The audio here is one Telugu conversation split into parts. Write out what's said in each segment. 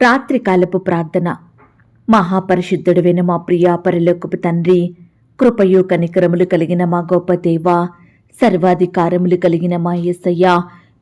రాత్రికాలపు ప్రార్థన. మహాపరిశుద్ధుడైన మా ప్రియా పరలోకపు తండ్రి కృపయు కనికరములు కలిగిన మా గొప్ప దేవ సర్వాధికారములు కలిగిన మా ఎస్సయ్య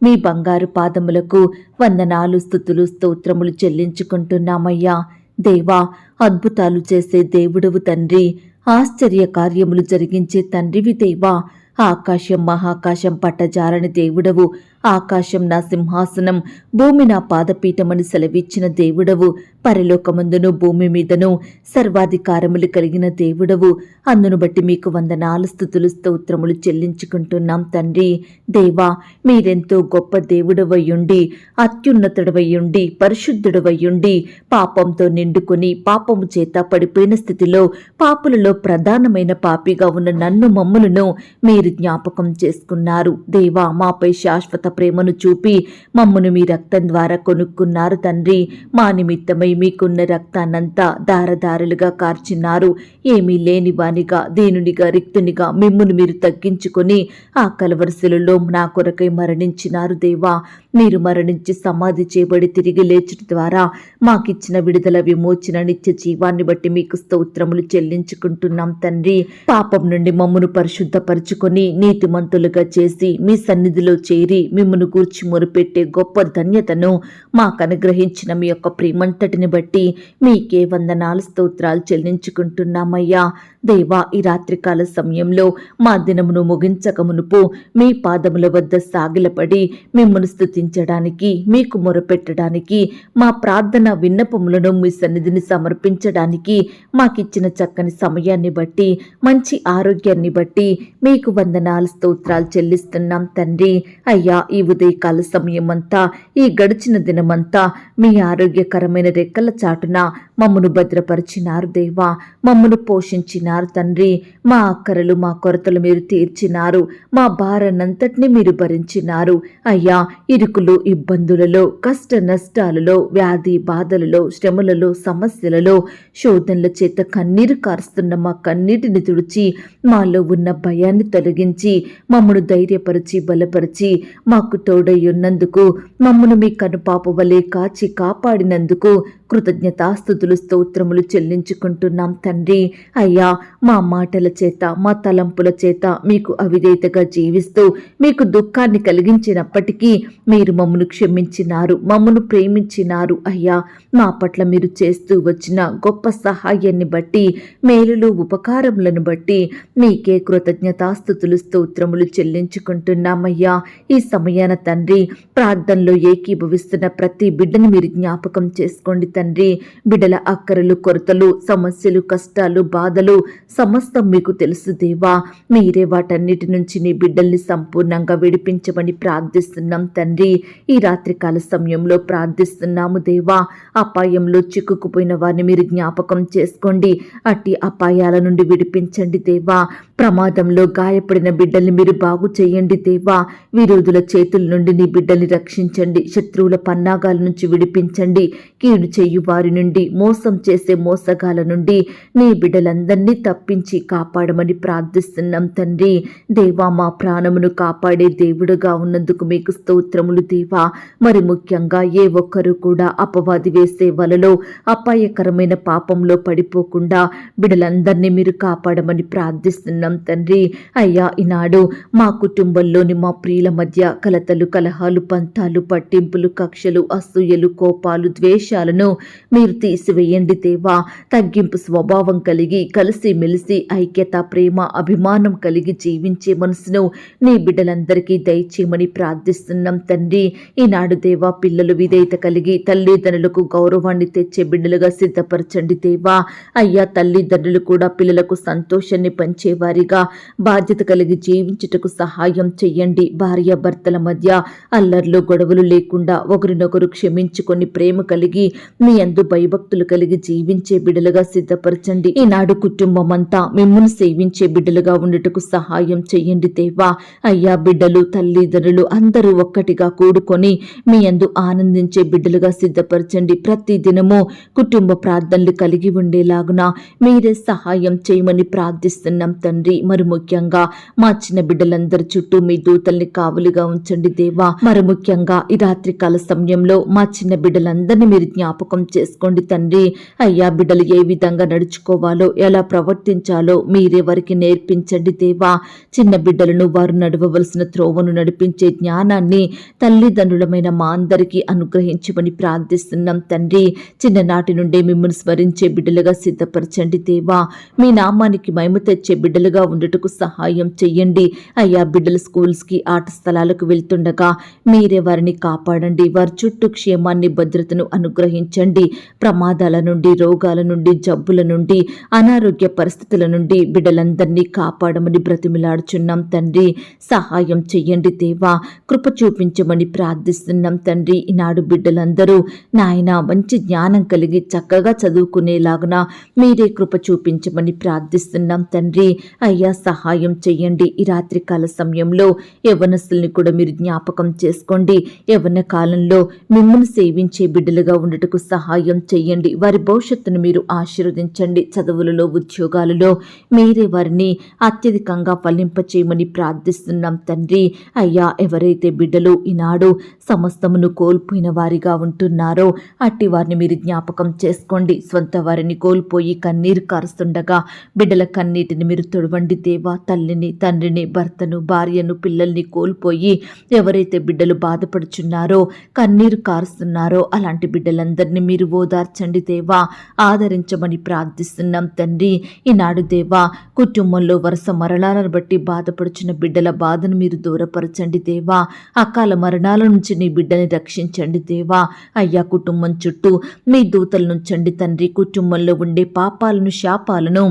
మీ బంగారు పాదములకు వందనాలు స్థుతులు స్తోత్రములు చెల్లించుకుంటున్నామయ్యా. దేవా అద్భుతాలు చేసే దేవుడవు తండ్రి ఆశ్చర్య కార్యములు జరిగించే తండ్రివి దేవా. ఆకాశం మహాకాశం పట్టజారని దేవుడవు ఆకాశం నా సింహాసనం భూమి నా పాదపీఠమని సెలవిచ్చిన దేవుడవు. పరలోకమందును భూమి మీదను సర్వాధికారములు కలిగిన దేవుడవు. అందును బట్టి మీకు వందనాలు స్థుతులు స్తోత్రములు చెల్లించుకుంటున్నాం తండ్రి. దేవా మీరెంతో గొప్ప దేవుడవయ్యుండి అత్యున్నతుడవయ్యుండి పరిశుద్ధుడవయ్యుండి పాపంతో నిండుకొని పాపము చేత పడిపోయిన స్థితిలో పాపులలో ప్రధానమైన పాపిగా ఉన్న నన్ను మమ్ములను మీరు జ్ఞాపకం చేసుకున్నారు. దేవా మాపై శాశ్వత ప్రేమను చూపి మమ్మను మీ రక్తం ద్వారా కొనుక్కున్నారు తండ్రి. మా నిమిత్తమై మీకున్న రక్తాన్నంతా దారదారులుగా కార్చిన్నారు ఏమీ లేనివానిగా దీనునిగా రిక్తునిగా మిమ్మును మీరు తగ్గించుకొని ఆ కలవరసలలో నా కొరకై మరణించినారు దేవా. మీరు మరణించి సమాధి చేయబడి తిరిగి లేచుట ద్వారా మాకిచ్చిన విడుదల విమోచన నిత్య జీవాన్ని బట్టి మీకు స్తోత్రములు చెల్లించుకుంటున్నాం తండ్రి. పాపం నుండి మమ్మను పరిశుద్ధపరచుకొని నీతిమంతులుగా చేసి మీ సన్నిధిలో చేరి మిమ్మను గూర్చి మొరుపెట్టే గొప్ప ధన్యతను మాకు అనుగ్రహించిన మీ యొక్క ప్రేమంతటిని బట్టి మీకే వందనాలు స్తోత్రాలు చెల్లించుకుంటున్నామయ్యా. దేవా ఈ రాత్రికాల సమయంలో మా దినమును ముగించక మునుపు మీ పాదముల వద్ద సాగిలపడి మిమ్మల్ని స్తుతించడానికి మీకు మొరపెట్టడానికి మా ప్రార్థన విన్నపములను మీ సన్నిధిని సమర్పించడానికి మాకిచ్చిన చక్కని సమయాన్ని బట్టి మంచి ఆరోగ్యాన్ని బట్టి మీకు వందనాలు స్తోత్రాలు చెల్లిస్తున్నాం తండ్రి. అయ్యా ఈ ఉదయకాల సమయమంతా ఈ గడిచిన దినమంతా మీ ఆరోగ్యకరమైన రెక్కల చాటున మమ్మను భద్రపరిచినారు దేవా. మమ్మను పోషించినారు తండ్రి. మా అక్కరలు మా కొరతలు మీరు తీర్చినారు. మా భారనంతటిని మీరు భరించినారు. అయ్యా ఇరుకులు ఇబ్బందులలో కష్ట నష్టాలలో వ్యాధి బాధలలో శ్రమలలో సమస్యలలో శోధనల చేత కన్నీరు కారుస్తున్న మా కన్నీటిని తుడిచి మాలో ఉన్న భయాన్ని తొలగించి మమ్మను ధైర్యపరిచి బలపరిచి మాకు తోడై ఉన్నందుకు మమ్మను మీ కనుపాప వలె కాచి కాపాడినందుకు కృతజ్ఞతాస్థుతులు స్తోత్రములు చెల్లించుకుంటున్నాం తండ్రి. అయ్యా మా మాటల చేత మా తలంపుల చేత మీకు అవిధేతగా జీవిస్తూ మీకు దుఃఖాన్ని కలిగించినప్పటికీ మీరు మమ్మను క్షమించినారు మమ్మను ప్రేమించినారు అయ్యా. మా పట్ల మీరు చేస్తూ వచ్చిన గొప్ప సహాయాన్ని బట్టి మేలులు ఉపకారములను బట్టి మీకే కృతజ్ఞతాస్థుతులు స్తోత్రములు చెల్లించుకుంటున్నామయ్యా. ఈ సమయాన తండ్రి ప్రార్థనలో ఏకీభవిస్తున్న ప్రతి బిడ్డను మీరు జ్ఞాపకం చేసుకోండి తండ్రి. బిడ్డల అక్కరలు కొరతలు సమస్యలు కష్టాలు బాధలు సమస్తం మీకు తెలుసు దేవా. మీరే వాటన్నిటి నుంచి నీ బిడ్డల్ని సంపూర్ణంగా విడిపించమని ప్రార్థిస్తున్నాం తండ్రి. ఈ రాత్రికాల సమయంలో ప్రార్థిస్తున్నాము దేవా. అపాయంలో చిక్కుకుపోయిన వారిని మీరు జ్ఞాపకం చేసుకోండి. అట్టి అపాయాల నుండి విడిపించండి దేవా. ప్రమాదంలో గాయపడిన బిడ్డల్ని మీరు బాగు చేయండి దేవా. విరోధుల చేతుల నుండి నీ బిడ్డల్ని రక్షించండి. శత్రువుల పన్నాగాల నుంచి విడిపించండి. కీడు చేయు వారి నుండి మోసం చేసే మోసగాల నుండి నీ బిడ్డలందరినీ తప్పించి కాపాడమని ప్రార్థిస్తున్నాం తండ్రి. దేవా మా ప్రాణమును కాపాడే దేవుడుగా ఉన్నందుకు మీకు స్తోత్రములు దేవా. మరి ముఖ్యంగా ఏ ఒక్కరు కూడా అపవాది వేసే వలలో అపాయకరమైన పాపంలో పడిపోకుండా బిడలందరినీ మీరు కాపాడమని ప్రార్థిస్తున్నాం తండ్రి. అయ్యా ఈనాడు మా కుటుంబంలోని మా ప్రియుల మధ్య కలతలు కలహాలు పంతాలు పట్టింపులు కక్షలు అసూయలు కోపాలు ద్వేషాలను మీరు తీసివేయండి దేవా. తగ్గింపు స్వభావం కలిగి కలిసి మెలిసి ఐక్యత ప్రేమ అభిమానం కలిగి జీవించే మనసును నీ బిడ్డలందరికీ దయచేయమని ప్రార్థిస్తున్నాం తండ్రి. ఈనాడు దేవా పిల్లలు విధేయత కలిగి తల్లిదండ్రులకు గౌరవాన్ని తెచ్చే బిడ్డలుగా సిద్ధపరచండి దేవా. అయ్యా తల్లిదండ్రులు కూడా పిల్లలకు సంతోషాన్ని పంచేవారిగా బాధ్యత కలిగి జీవించుటకు సహాయం చెయ్యండి. భార్య భర్తల మధ్య అల్లర్లు గొడవలు లేకుండా ఒకరినొకరు క్షమించుకొని ప్రేమ కలిగి మీ అందు భయభక్తులు కలిగి జీవించే బిడ్డలుగా సిద్ధపరచండి. ఈనాడు కుటుంబం కుటుంబమంతా మిమ్మల్ని సేవించే బిడ్డలుగా ఉండటకు సహాయం చెయ్యండి దేవా. అయ్యా బిడ్డలు తల్లిదండ్రులు అందరూ ఒక్కటిగా కూడుకొని మీ అందు ఆనందించే బిడ్డలుగా సిద్ధపరచండి. ప్రతి దినము కుటుంబ ప్రార్థనలు కలిగి ఉండేలాగున మీరే సహాయం చేయమని ప్రార్థిస్తున్నాం తండ్రి. మరి ముఖ్యంగా మా చిన్న బిడ్డలందరి చుట్టూ మీ దూతల్ని కావులుగా ఉంచండి దేవా. మరి ముఖ్యంగా ఈ రాత్రికాల సమయంలో మా చిన్న బిడ్డలందరినీ మీరు జ్ఞాపకం జ్ఞాపకం చేసుకోండి తండ్రి. అయ్యా బిడ్డలు ఏ విధంగా నడుచుకోవాలో ఎలా ప్రవర్తించాలో ప్రవర్తించాలో మీరెవరికి నేర్పించండి దేవా? చిన్న బిడ్డలను వారు నడవవలసిన త్రోవను నడిపించే జ్ఞానాన్ని తల్లిదండ్రులమైన మా అందరికీ అనుగ్రహించమని ప్రార్థిస్తున్నాం తండ్రి. చిన్ననాటి నుండే మిమ్మల్ని స్మరించే బిడ్డలుగా సిద్ధపరచండి దేవా. మీ నామానికి మహిమ తెచ్చే బిడ్డలుగా ఉండటకు సహాయం చెయ్యండి. అయ్యా బిడ్డలు స్కూల్స్కి ఆట స్థలాలకు వెళ్తుండగా మీరే వారిని కాపాడండి. వారి చుట్టూ క్షేమాన్ని భద్రతను అనుగ్రహించండి. ప్రమాదాల నుండి రోగాల నుండి జబ్బుల నుండి అనారోగ్య పరిస్థితుల నుండి బిడ్డలందరినీ కాపాడమని బ్రతిమిలాడుచున్నాం తండ్రి. సహాయం చెయ్యండి దేవా. కృప చూపించమని ప్రార్థిస్తున్నాం తండ్రి. ఈనాడు బిడ్డలందరూ నాయన మంచి జ్ఞానం కలిగి చక్కగా చదువుకునేలాగున మీరే కృప చూపించమని ప్రార్థిస్తున్నాం తండ్రి. అయ్యా సహాయం చెయ్యండి. ఈ రాత్రికాల సమయంలో యవనస్తుల్ని కూడా మీరు జ్ఞాపకం చేసుకోండి. యవన కాలంలో మిమ్మల్ని సేవించే బిడ్డలుగా ఉండటకు సహాయం చెయ్యండి. వారి భవిష్యత్తును మీరు ఆశీర్వదించండి. చదువులలో ఉద్యోగాలలో మీరే వారిని అత్యధికంగా ఫలింపచేయమని ప్రార్థిస్తున్నాం తండ్రి. అయ్యా ఎవరైతే బిడ్డలు ఈనాడు సమస్తమును కోల్పోయిన వారిగా ఉంటున్నారో అట్టి వారిని మీరు జ్ఞాపకం చేసుకోండి. స్వంత వారిని కోల్పోయి కన్నీరు కారుస్తుండగా బిడ్డల కన్నీటిని మీరు తొడవండి దేవా. తల్లిని తండ్రిని భర్తను భార్యను పిల్లల్ని కోల్పోయి ఎవరైతే బిడ్డలు బాధపడుచున్నారో కన్నీరు కారుస్తున్నారో అలాంటి బిడ్డలందరినీ మీరు ఓదార్చండి దేవా. ఆదరించమని ప్రార్థిస్తున్నాం తండ్రి. ఈనాడు దేవా కుటుంబంలో వరుస మరణాలను బట్టి బాధపడుచున్న బిడ్డల బాధను మీరు దూరపరచండి దేవా. అకాల మరణాల నుంచి నీ బిడ్డని రక్షించండి దేవా. అయ్యా కుటుంబం చుట్టూ మీ దూతలను నుంచండి తండ్రి. కుటుంబంలో ఉండే పాపాలను శాపాలను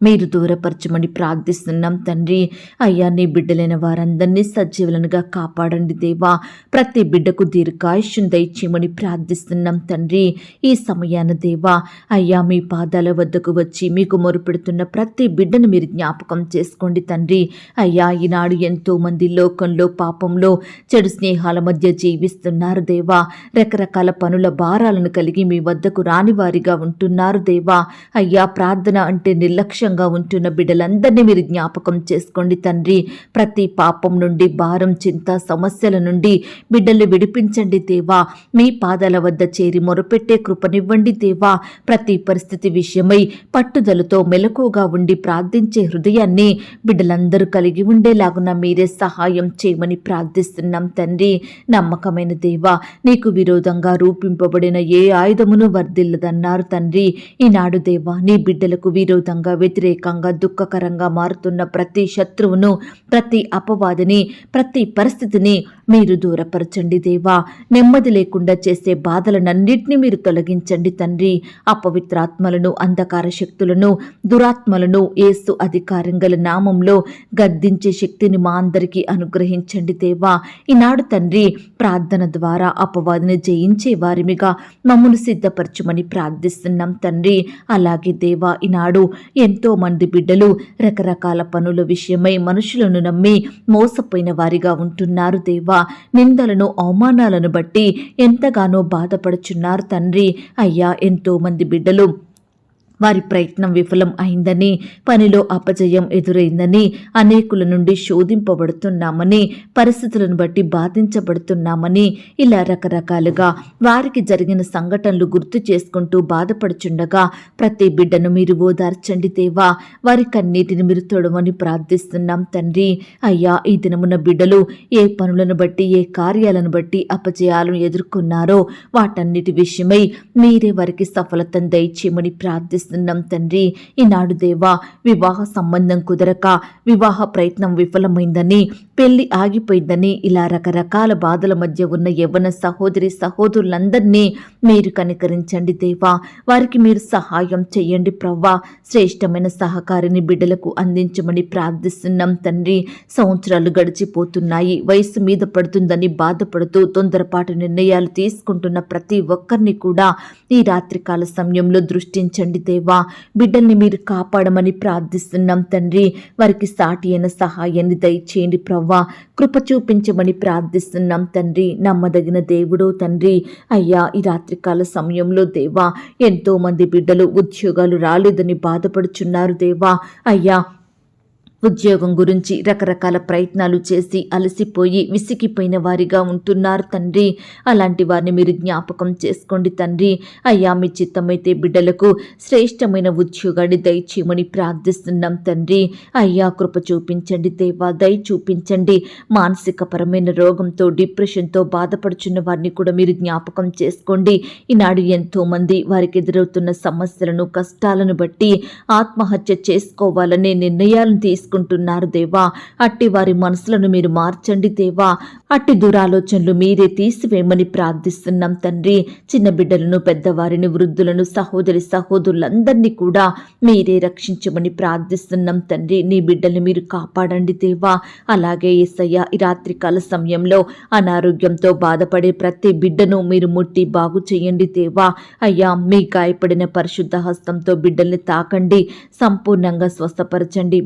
మీరు దూరపరచమని ప్రార్థిస్తున్నాం తండ్రి. అయ్యా నీ బిడ్డలైన వారందరినీ సజీవులనుగా కాపాడండి దేవా. ప్రతి బిడ్డకు దీర్ఘాయుష్యం దయచేయమని ప్రార్థిస్తున్నాం తండ్రి. ఈ సమయాన దేవా అయ్యా మీ పాదాల వద్దకు వచ్చి మీకు మొరుపెడుతున్న ప్రతి బిడ్డను మీరు జ్ఞాపకం చేసుకోండి తండ్రి. అయ్యా ఈనాడు ఎంతో మంది లోకంలో పాపంలో చెడు స్నేహాల మధ్య జీవిస్తున్నారు దేవా. రకరకాల పనుల భారాలను కలిగి మీ వద్దకు రాని వారిగా ఉంటున్నారు దేవా. అయ్యా ప్రార్థన అంటే నిర్లక్ష్యం నిర్లక్ష్యంగా ఉంటున్న బిడ్డలందరినీ మీరు జ్ఞాపకం చేసుకోండి తండ్రి. ప్రతి పాపం నుండి భారం చింత సమస్యల నుండి బిడ్డలు విడిపించండి దేవా. మీ పాదాల వద్ద చేరి మొరపెట్టే కృపనివ్వండి దేవా. ప్రతి పరిస్థితి విషయమై పట్టుదలతో మెలకుగా ఉండి ప్రార్థించే హృదయాన్ని బిడ్డలందరూ కలిగి ఉండేలాగున మీరే సహాయం చేయమని ప్రార్థిస్తున్నాం తండ్రి. నమ్మకమైన దేవా నీకు విరోధంగా రూపింపబడిన ఏ ఆయుధమును వర్ధిల్లదన్నారు తండ్రి. ఈనాడు దేవా నీ బిడ్డలకు విరోధంగా వ్యతిరేకంగా దుఃఖకరంగా మారుతున్న ప్రతి శత్రువును ప్రతి అపవాదిని ప్రతి పరిస్థితిని మీరు దూరపరచండి దేవా. నెమ్మది లేకుండా చేసే బాధలనన్నింటినీ మీరు తొలగించండి తండ్రి. అపవిత్రాత్మలను అంధకార శక్తులను దురాత్మలను ఏసు అధికారంగల నామంలో గద్దించే శక్తిని మా అందరికీ అనుగ్రహించండి దేవా. ఈనాడు తండ్రి ప్రార్థన ద్వారా అపవాదిని జయించే వారిమిగా మమ్మల్ని సిద్ధపరచమని ప్రార్థిస్తున్నాం తండ్రి. అలాగే దేవా ఈనాడు ఎంతో ఎంతో మంది బిడ్డలు రకరకాల పనుల విషయమై మనుషులను నమ్మి మోసపోయిన వారిగా ఉంటున్నారు దేవా. నిందలను అవమానాలను బట్టి ఎంతగానో బాధపడుచున్నారు తండ్రి. అయ్యా ఎంతో మంది బిడ్డలు వారి ప్రయత్నం విఫలం అయిందని పనిలో అపజయం ఎదురైందని అనేకుల నుండి శోధింపబడుతున్నామని పరిస్థితులను బట్టి బాధించబడుతున్నామని ఇలా రకరకాలుగా వారికి జరిగిన సంఘటనలు గుర్తు చేసుకుంటూ బాధపడుచుండగా ప్రతి బిడ్డను మీరు ఓదార్చండి దేవా. వారి కన్నీటిని మీరు తొడవని ప్రార్థిస్తున్నాం తండ్రి. అయ్యా ఈ దినమున బిడ్డలు ఏ పనులను బట్టి ఏ కార్యాలను బట్టి అపజయాలను ఎదుర్కొన్నారో వాటన్నిటి విషయమై మీరే వారికి సఫలతను దయచేయమని ప్రార్థిస్తున్నాం తండ్రి. ఈనాడు దేవా వివాహ సంబంధం కుదరక వివాహ ప్రయత్నం విఫలమైందని పెళ్ళి ఆగిపోయిందని ఇలా రకరకాల బాధల మధ్య ఉన్న యవ్వన సహోదరి సహోదరులందరినీ మీరు కనికరించండి దేవా. వారికి మీరు సహాయం చేయండి ప్రవ్వా. శ్రేష్టమైన సహకారిని బిడ్డలకు అందించమని ప్రార్థిస్తున్నాం తండ్రి. సంవత్సరాలు గడిచిపోతున్నాయి. వయసు మీద పడుతుందని బాధపడుతూ తొందరపాటు నిర్ణయాలు తీసుకుంటున్న ప్రతి ఒక్కరిని కూడా ఈ రాత్రికాల సమయంలో దృష్టించండి దేవా. బిడ్డల్ని మీరు కాపాడమని ప్రార్థిస్తున్నాం తండ్రి. వారికి సాటి అయిన సహాయాన్ని దయచేయండి ప్రవ్వా. కృప చూపించమని ప్రార్థిస్తున్నాం తండ్రి. నమ్మదగిన దేవుడో తండ్రి. అయ్యా ఈ రాత్రికాల సమయంలో దేవా ఎంతో మంది బిడ్డలు ఉద్యోగాలు రాలేదని బాధపడుచున్నారు దేవా. అయ్యా ఉద్యోగం గురించి రకరకాల ప్రయత్నాలు చేసి అలసిపోయి విసిగిపోయిన వారిగా ఉంటున్నారు తండ్రి. అలాంటి వారిని మీరు జ్ఞాపకం చేసుకోండి తండ్రి. అయ్యా మీ చిత్తమైతే బిడ్డలకు శ్రేష్టమైన ఉద్యోగాన్ని దయచేయమని ప్రార్థిస్తున్నాం తండ్రి. అయ్యా కృప చూపించండి దేవా దయ చూపించండి. మానసికపరమైన రోగంతో డిప్రెషన్తో బాధపడుచున్న వారిని కూడా మీరు జ్ఞాపకం చేసుకోండి. ఈనాడు ఎంతోమంది వారికి ఎదురవుతున్న సమస్యలను కష్టాలను బట్టి ఆత్మహత్య చేసుకోవాలనే నిర్ణయాలను తీసుకుంటున్నారు దేవా. అట్టి వారి మనసులను మీరు మార్చండి దేవా. అట్టి దురాలోచనలు మీరే తీసివేయమని ప్రార్థిస్తున్నాం తండ్రి. చిన్న బిడ్డలను పెద్దవారిని వృద్ధులను సహోదరి సహోదరులందరినీ కూడా మీరే రక్షించమని ప్రార్థిస్తున్నాం తండ్రి. నీ బిడ్డల్ని మీరు కాపాడండి దేవా. అలాగే ఏసయ్య ఈ రాత్రికాల సమయంలో అనారోగ్యంతో బాధపడే ప్రతి బిడ్డను మీరు ముట్టి బాగు చేయండి దేవా. అయ్యా మీ గాయపడిన పరిశుద్ధ హస్తంతో బిడ్డల్ని తాకండి. సంపూర్ణంగా స్వస్థపరచండి.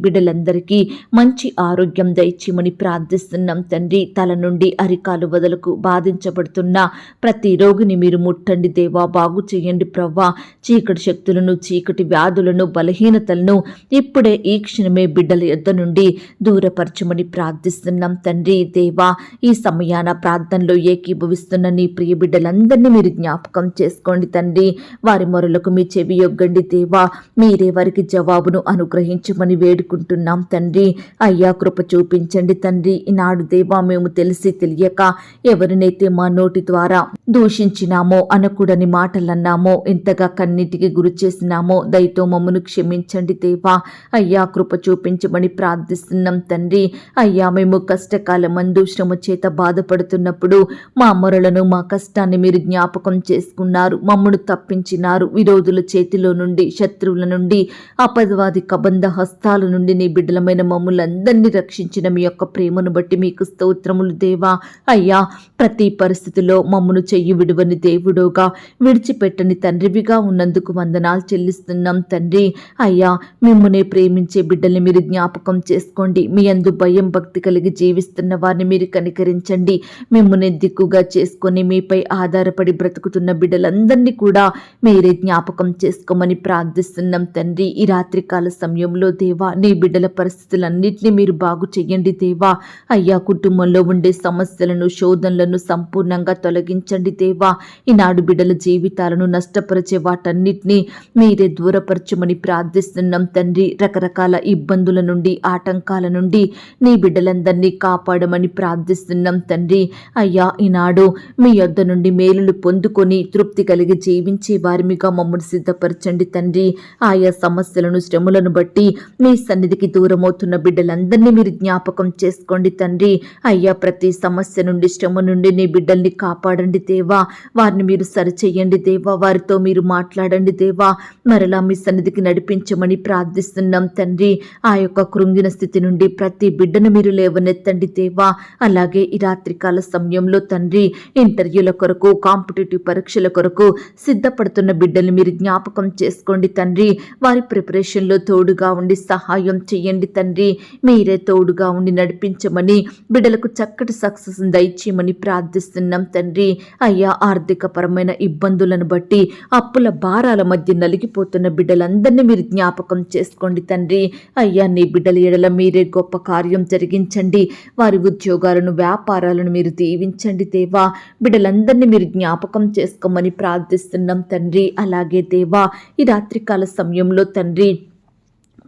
అందరికీ మంచి ఆరోగ్యం దయచేయమని ప్రార్థిస్తున్నాం తండ్రి. తల నుండి అరికాలు వదలకు బాధించబడుతున్న ప్రతి రోగిని మీరు ముట్టండి దేవా బాగు చేయండి ప్రవ్వా. చీకటి శక్తులను చీకటి వ్యాధులను బలహీనతలను ఇప్పుడే ఈ క్షణమే బిడ్డల యొద్ద నుండి దూరపరచమని ప్రార్థిస్తున్నాం తండ్రి. దేవా ఈ సమయాన ప్రార్థనలో ఏకీభవిస్తున్న నీ ప్రియ బిడ్డలందరినీ మీరు జ్ఞాపకం చేసుకోండి తండ్రి. వారి మొరలకు మీ చెవి యొగ్గండి దేవా. మీరే వారికి జవాబును అనుగ్రహించమని వేడుకుంటున్నాం తండ్రి అయ్యా కృప చూపించండి తండ్రి. ఈనాడు దేవా మేము తెలిసి తెలియక ఎవరినైతే మా నోటి ద్వారా దూషించినామో అనకూడని మాటలన్నామో ఎంతగా కన్నిటికి గురి చేసినామో దయతో మమ్మను క్షమించండి దేవా. అయ్యా కృప చూపించమని ప్రార్థిస్తున్నాం తండ్రి. అయ్యా మేము కష్టకాల మందు శ్రమ చేత బాధపడుతున్నప్పుడు మా మొరలను మా కష్టాన్ని మీరు జ్ఞాపకం చేసుకున్నారు. మమ్మను తప్పించినారు. విరోధుల చేతిలో నుండి శత్రువుల నుండి అపదవాది కబంధ హస్తాల నుండి నీ బిడ్డ బిడ్డలమైన మమ్ములందరినీ రక్షించిన మీ యొక్క ప్రేమను బట్టి మీకు స్తోత్రములు దేవా. అయ్యా ప్రతి పరిస్థితిలో మమ్మను చెయ్యి విడువని దేవుడోగా విడిచిపెట్టని తండ్రివిగా ఉన్నందుకు వందనాలు చెల్లిస్తున్నాం తండ్రి. అయ్యా మిమ్మునే ప్రేమించే బిడ్డల్ని మీరు జ్ఞాపకం చేసుకోండి. మీ అందు భయం భక్తి కలిగి జీవిస్తున్న వారిని మీరు కనికరించండి. మిమ్మునే దిక్కుగా చేసుకొని మీపై ఆధారపడి బ్రతుకుతున్న బిడ్డలందరినీ కూడా మీరే జ్ఞాపకం చేసుకోమని ప్రార్థిస్తున్నాం తండ్రి. ఈ రాత్రికాల సమయంలో దేవా నీ బిడ్డల పరిస్థితులన్నింటినీ మీరు బాగు చెయ్యండి దేవా. అయ్యా కుటుంబంలో ఉండే సమస్యలను శోధనలను సంపూర్ణంగా తొలగించండి దేవా. ఈనాడు బిడ్డల జీవితాలను నష్టపరిచే వాటన్నిటినీ మీరే దూరపరచమని ప్రార్థిస్తున్నాం తండ్రి. రకరకాల ఇబ్బందుల నుండి ఆటంకాల నుండి నీ బిడ్డలందరినీ కాపాడమని ప్రార్థిస్తున్నాం తండ్రి. అయ్యా ఈనాడు మీ యొద్ద నుండి మేలులు పొందుకొని తృప్తి కలిగి జీవించే వారిమిగా మమ్మల్ని సిద్ధపరచండి తండ్రి. ఆయా సమస్యలను శ్రమలను బట్టి మీ సన్నిధికి దూరం దూరమవుతున్న బిడ్డలందరినీ మీరు జ్ఞాపకం చేసుకోండి తండ్రి. అయ్యా ప్రతి సమస్య నుండి శ్రమ నుండి నీ బిడ్డల్ని కాపాడండి దేవా. వారిని మీరు సరిచేయండి దేవా. వారితో మీరు మాట్లాడండి దేవా. మరలా మీ సన్నిధికి నడిపించమని ప్రార్థిస్తున్నాం తండ్రి. ఆ యొక్క కృంగిన స్థితి నుండి ప్రతి బిడ్డను మీరు లేవనెత్తండి దేవా. అలాగే ఈ రాత్రికాల సమయంలో తండ్రి ఇంటర్వ్యూల కొరకు కాంపిటేటివ్ పరీక్షల కొరకు సిద్ధపడుతున్న బిడ్డలు మీరు జ్ఞాపకం చేసుకోండి తండ్రి. వారి ప్రిపరేషన్లో తోడుగా ఉండి సహాయం చేయండి. తండ్రి. మీరే తోడుగా ఉండి నడిపించమని బిడ్డలకు చక్కటి సక్సెస్ దయచేయమని ప్రార్థిస్తున్నాం తండ్రి. అయ్యా ఆర్థిక పరమైన ఇబ్బందులను బట్టి అప్పుల భారాల మధ్య నలిగిపోతున్న బిడ్డలందరినీ మీరు జ్ఞాపకం చేసుకోండి తండ్రి. అయ్యా నీ బిడ్డల ఎడల మీరే గొప్ప కార్యం జరిగించండి. వారి ఉద్యోగాలను వ్యాపారాలను మీరు దీవించండి దేవా. బిడ్డలందరినీ మీరు జ్ఞాపకం చేసుకోమని ప్రార్థిస్తున్నాం తండ్రి. అలాగే దేవా ఈ రాత్రికాల సమయంలో తండ్రి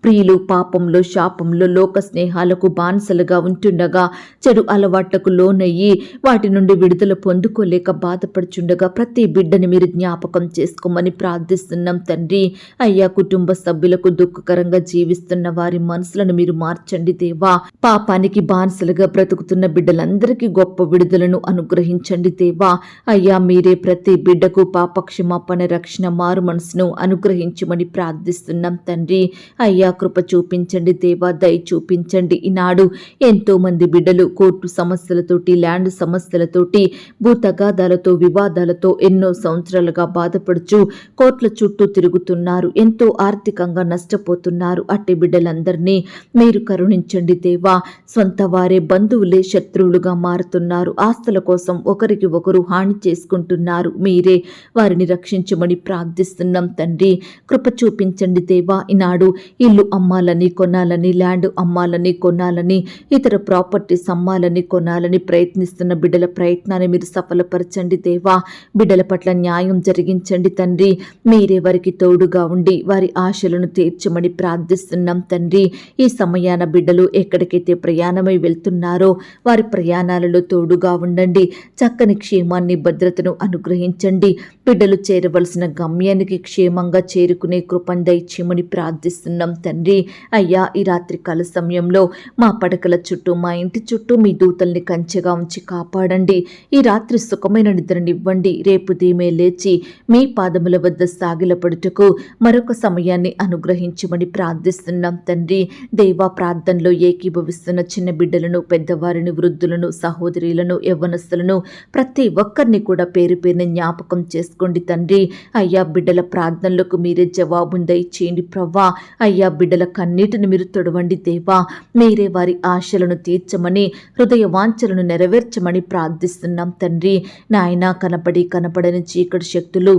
ప్రియులు పాపంలో శాపంలో లోక స్నేహాలకు బానిసలుగా ఉంటుండగా చెడు అలవాట్లకు లోనయ్యి వాటి నుండి విడుదల పొందుకోలేక బాధపడుచుండగా ప్రతి బిడ్డని మీరు జ్ఞాపకం చేసుకోమని ప్రార్థిస్తున్నాం తండ్రి. అయ్యా కుటుంబ సభ్యులకు దుఃఖకరంగా జీవిస్తున్న వారి మనసులను మీరు మార్చండి దేవా. పాపానికి బానిసలుగా బ్రతుకుతున్న బిడ్డలందరికీ గొప్ప విడుదలను అనుగ్రహించండి దేవా. అయ్యా మీరే ప్రతి బిడ్డకు పాపక్షమాపణ రక్షణ మారు మనసును అనుగ్రహించమని ప్రార్థిస్తున్నాం తండ్రి. అయ్యా కృప చూపించండి దేవా దయ చూపించండి. ఈనాడు ఎంతో మంది బిడ్డలు కోర్టు సమస్యలతోటి ల్యాండ్ సమస్యలతోటి భూతగాదాలతో వివాదాలతో ఎన్నో సంవత్సరాలుగా బాధపడుచు కోర్టుల చుట్టూ తిరుగుతున్నారు. ఎంతో ఆర్థికంగా నష్టపోతున్నారు అట్టి బిడ్డలందరినీ. మీరు కరుణించండి దేవా. సొంత వారే బంధువులే శత్రువులుగా మారుతున్నారు. ఆస్తుల కోసం ఒకరికి ఒకరు హాని చేసుకుంటున్నారు. మీరే వారిని రక్షించమని ప్రార్థిస్తున్నాం తండ్రి. కృప చూపించండి దేవా. ఈనాడు ఇల్లు అమ్మాలని కొనాలని ల్యాండ్ అమ్మాలని కొనాలని ఇతర ప్రాపర్టీస్ అమ్మాలని కొనాలని ప్రయత్నిస్తున్న బిడ్డల ప్రయత్నాన్ని మీరు సఫలపరచండి దేవా. బిడ్డల పట్ల న్యాయం జరిగించండి తండ్రి. మీరే వారికి తోడుగా ఉండి వారి ఆశలను తీర్చమని ప్రార్థిస్తున్నాం తండ్రి. ఈ సమయాన బిడ్డలు ఎక్కడికైతే ప్రయాణమై వెళ్తున్నారో వారి ప్రయాణాలలో తోడుగా ఉండండి. చక్కని క్షేమాన్ని భద్రతను అనుగ్రహించండి. బిడ్డలు చేరవలసిన గమ్యానికి క్షేమంగా చేరుకునే కృపను దయచేయమని ప్రార్థిస్తున్నాం తండ్రి అయ్యా ఈ రాత్రి కాల సమయంలో మా పడకల చుట్టూ మా ఇంటి చుట్టూ మీ దూతల్ని కంచెగా ఉంచి కాపాడండి. ఈ రాత్రి సుఖమైన నిద్రనివ్వండి. రేపు దీమే లేచి మీ పాదముల వద్ద సాగిలపడుటకు మరొక సమయాన్ని అనుగ్రహించమని ప్రార్థిస్తున్నాం తండ్రి. దేవా ప్రార్థనలో ఏకీభవిస్తున్న చిన్న బిడ్డలను పెద్దవారిని వృద్ధులను సహోదరులను యవ్వనస్తులను ప్రతి ఒక్కరిని కూడా పేరు పేరుని జ్ఞాపకం చేసుకోండి తండ్రి. అయ్యా బిడ్డల ప్రార్థనలకు మీరే జవాబును దయచేయండి ప్రవ్వా. అయ్యా బిడ్డల కన్నీటిని మీరు తొడవండి దేవా. మీరే వారి ఆశలను తీర్చమని హృదయ వాంఛలను నెరవేర్చమని ప్రార్థిస్తున్నాం తండ్రి. నాయనా కనపడి కనపడని చీకటి శక్తులు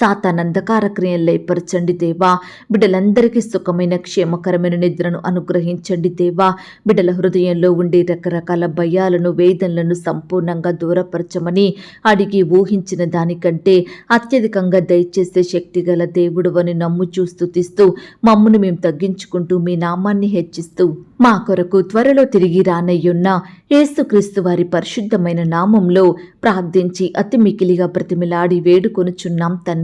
సాతాన్ క్రియలు లేపరచండి దేవా. బిడ్డలందరికీ సుఖమైన క్షేమకరమైన నిద్రను అనుగ్రహించండి దేవా. బిడ్డల హృదయంలో ఉండే రకరకాల భయాలను వేదనలను సంపూర్ణంగా దూరపరచమని అడిగి ఊహించిన దానికంటే అత్యధికంగా దయచేసే శక్తి గల దేవుడు అని నమ్ము చూస్తూ తీస్తూ మమ్మును మేము తగ్గించుకుంటూ మీ నామాన్ని హెచ్చిస్తూ మా కొరకు త్వరలో తిరిగి రానయ్యున్న యేసుక్రీస్తు వారి పరిశుద్ధమైన నామంలో ప్రార్థించి అతి మికిలిగా ప్రతిమిలాడి వేడుకొనుచున్నాం